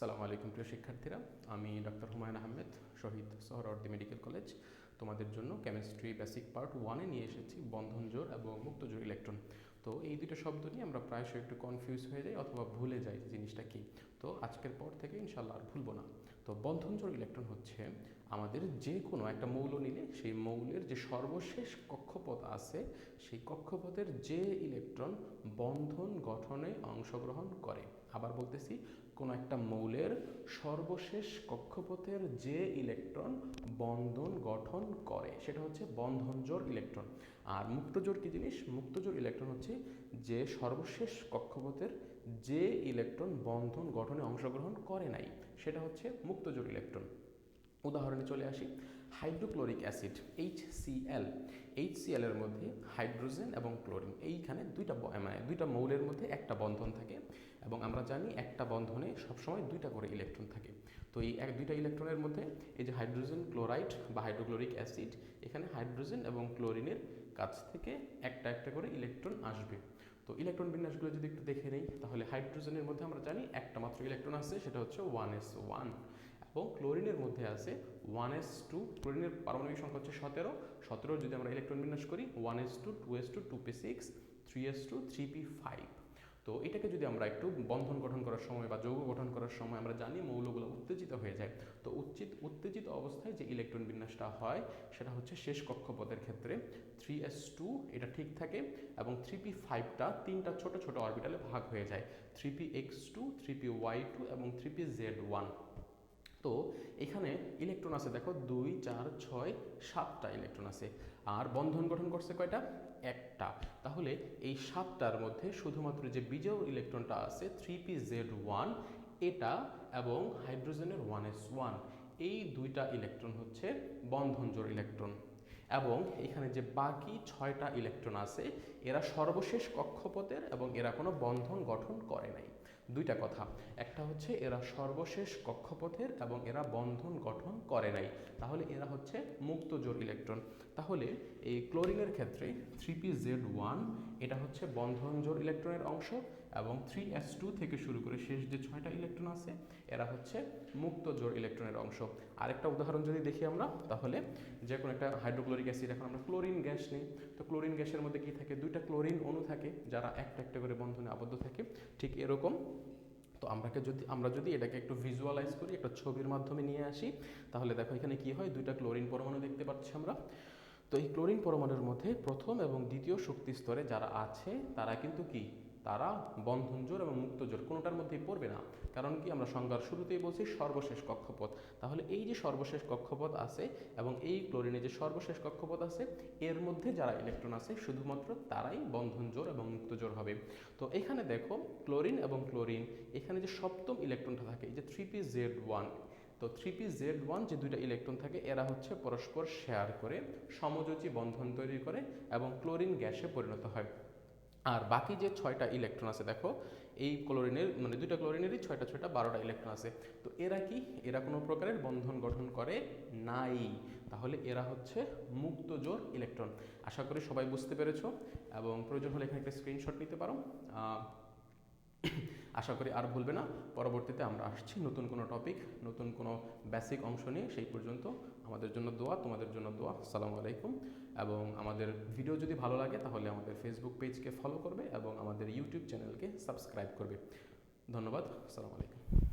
আসসালামু আলাইকুম প্রিয় শিক্ষার্থীরা। আমি doctor Humayun Ahmed, Shahid Suhrawardy medical college. তোমাদের জন্য কেমিস্ট্রি বেসিক পার্ট ওয়ানে নিয়ে এসেছি, বন্ধন জোর এবং মুক্ত জোর ইলেকট্রন। তো এই দুটো শব্দ নিয়ে আমরা প্রায়শই একটু কনফিউজ হয়ে যাই অথবা ভুলে যাই জিনিসটা কী। তো আজকের পর থেকে ইনশাল্লাহ আর ভুলবো না। তো বন্ধন জোর ইলেকট্রন হচ্ছে আমাদের যে কোনো একটা মৌল নিলে সেই মৌলের যে সর্বশেষ কক্ষপথ আছে, সেই কক্ষপথের যে ইলেকট্রন বন্ধন গঠনে অংশগ্রহণ করে। আবার বলতেছি কোনো একটা মৌলের সর্বশেষ কক্ষপথের যে ইলেকট্রন বন্ধন গঠন করে, সেটা হচ্ছে বন্ধনজোড় ইলেকট্রন। আর মুক্তজোড় কী জিনিস? মুক্তজোড় ইলেকট্রন হচ্ছে যে সর্বশেষ কক্ষপথের যে ইলেকট্রন বন্ধন গঠনে অংশগ্রহণ করে নাই, সেটা হচ্ছে মুক্তজোড় ইলেকট্রন। উদাহরণে চলে আসি। Hydrochloric acid H CL H এর মধ্যে হাইড্রোজেন এবং ক্লোরিন, এইখানে দুইটা মানে দুইটা মৌলের মধ্যে একটা বন্ধন থাকে এবং আমরা জানি একটা বন্ধনে সবসময় দুইটা করে ইলেকট্রন থাকে। তো এই এক দুইটা ইলেকট্রনের মধ্যে এই যে হাইড্রোজেন ক্লোরাইড বা হাইড্রোক্লোরিক অ্যাসিড, এখানে হাইড্রোজেন এবং ক্লোরিনের কাছ থেকে একটা একটা করে ইলেকট্রন আসবে। তো ইলেকট্রন বিন্যাসগুলো যদি একটু দেখে নেই, তাহলে হাইড্রোজেনের মধ্যে আমরা জানি একটা মাত্র ইলেকট্রন আছে, সেটা হচ্ছে ওয়ান এস ওয়ান। এবং ক্লোরিনের মধ্যে আছে ওয়ান এস টু ক্লোরিনের পারমাণবিক সংখ্যা হচ্ছে সতেরো। সতেরো যদি আমরা ইলেকট্রন বিন্যাস করি one S two two S two two P six three S two three P five তো এটাকে যদি আমরা একটু বন্ধন গঠন করার সময় বা যৌগ গঠন করার সময় আমরা জানি মৌলগুলো উত্তেজিত হয়ে যায়। তো উচিত উত্তেজিত অবস্থায় যে ইলেকট্রন বিন্যাসটা হয়, সেটা হচ্ছে শেষ কক্ষপথের ক্ষেত্রে থ্রি এস টু এটা ঠিক থাকে এবং থ্রি পি ফাইভটা তিনটা ছোট ছোট অরবিটালে ভাগ হয়ে যায়। Three P X two three P Y two এবং থ্রি পি জেড ওয়ান তো এখানে ইলেকট্রন আছে, দেখো দুই, চার, ছয়, সাতটা ইলেকট্রন আছে। আর বন্ধন গঠন করছে কয়টা? একটা। তাহলে এই সাতটার মধ্যে শুধুমাত্র যে বিজোড় ইলেকট্রনটা আছে থ্রি পি জেড ওয়ান এটা এবং হাইড্রোজেনের ওয়ান এস ওয়ান এই দুইটা ইলেকট্রন হচ্ছে বন্ধনজোড় ইলেকট্রন এবং এখানে যে বাকি ছয়টা ইলেকট্রন আছে, এরা সর্বশেষ কক্ষপথের এবং এরা কোনো বন্ধন গঠন করে নাই। দুইটা কথা। একটা হচ্ছে, এরা সর্বশেষ কক্ষপথের এবং এরা বন্ধন গঠন করে নাই। তাহলে এরা হচ্ছে মুক্ত জোর ইলেকট্রন। তাহলে এই ক্লোরিনের ক্ষেত্রে থ্রি পি জেড ওয়ান, এটা হচ্ছে বন্ধন জোর ইলেকট্রনের অংশ এবং থ্রি এস টু থেকে শুরু করে শেষ যে ছয়টা ইলেকট্রন আছে, এরা হচ্ছে মুক্ত জোর ইলেকট্রনের অংশ। আরেকটা উদাহরণ যদি দেখি আমরা, তাহলে যে কোনো একটা হাইড্রোক্লোরিক অ্যাসিড, এখন আমরা ক্লোরিন গ্যাস নিই, তো ক্লোরিন গ্যাসের মধ্যে কি থাকে? দুইটা ক্লোরিন অণু থাকে, যারা একটা একটা করে বন্ধনে আবদ্ধ থাকে, ঠিক এরকম। তো আমরাকে যদি, আমরা যদি এটাকে একটু ভিজুয়ালাইজ করি, একটা ছবির মাধ্যমে নিয়ে আসি, তাহলে দেখো এখানে কি হয়? দুইটা ক্লোরিন পরমাণু দেখতে পাচ্ছি আমরা। তো এই ক্লোরিন পরমাণুর মধ্যে প্রথম এবং দ্বিতীয় শক্তি স্তরে যারা আছে, তারা কিন্তু কি? তারা বন্ধন জোর এবং মুক্ত জোর কোনোটার মধ্যেই পড়বে না। কারণ কি? আমরা সংজ্ঞার শুরুতেই বলছি সর্বশেষ কক্ষপথ। তাহলে এই যে সর্বশেষ কক্ষপথ আছে এবং এই ক্লোরিনে যে সর্বশেষ কক্ষপথ আছে, এর মধ্যে যারা ইলেকট্রন আছে, শুধুমাত্র তারাই বন্ধন জোর এবং মুক্ত জোর হবে। তো এখানে দেখো, ক্লোরিন এবং ক্লোরিন, এখানে যে সপ্তম ইলেকট্রনটা থাকে, এই যে থ্রি পি জেড ওয়ান তো থ্রি পি জেড ওয়ান যে দুইটা ইলেকট্রন থাকে, এরা হচ্ছে পরস্পর শেয়ার করে, সমযোজী বন্ধন তৈরি করে এবং ক্লোরিন গ্যাসে পরিণত হয়। আর বাকি যে ছয়টা ইলেকট্রন আছে, দেখো, এই ক্লোরিনের মানে দুইটা ক্লোরিনেরই ছয়টা ছয়টা বারোটা ইলেকট্রন আছে। তো এরা কি? এরা কোনো প্রকারের বন্ধন গঠন করে নাই। তাহলে এরা হচ্ছে মুক্ত জোর ইলেকট্রন আশা করি সবাই বুঝতে পেরেছ এবং প্রয়োজন হলে এখানে একটা স্ক্রিনশট নিতে পারো। আশা করি আর ভুলবে না। পরবর্তীতে আমরা আসছি নতুন কোনো টপিক নতুন কোনো বেসিক অংশ নিয়ে। সেই পর্যন্ত আমাদের জন্য দোয়া, তোমাদের জন্য দোয়া। আসসালামু আলাইকুম। এবং আমাদের ভিডিও যদি ভালো লাগে, তাহলে আমাদের ফেসবুক পেজকে ফলো করবে এবং আমাদের ইউটিউব চ্যানেলকে সাবস্ক্রাইব করবে। ধন্যবাদ। আসসালামু আলাইকুম।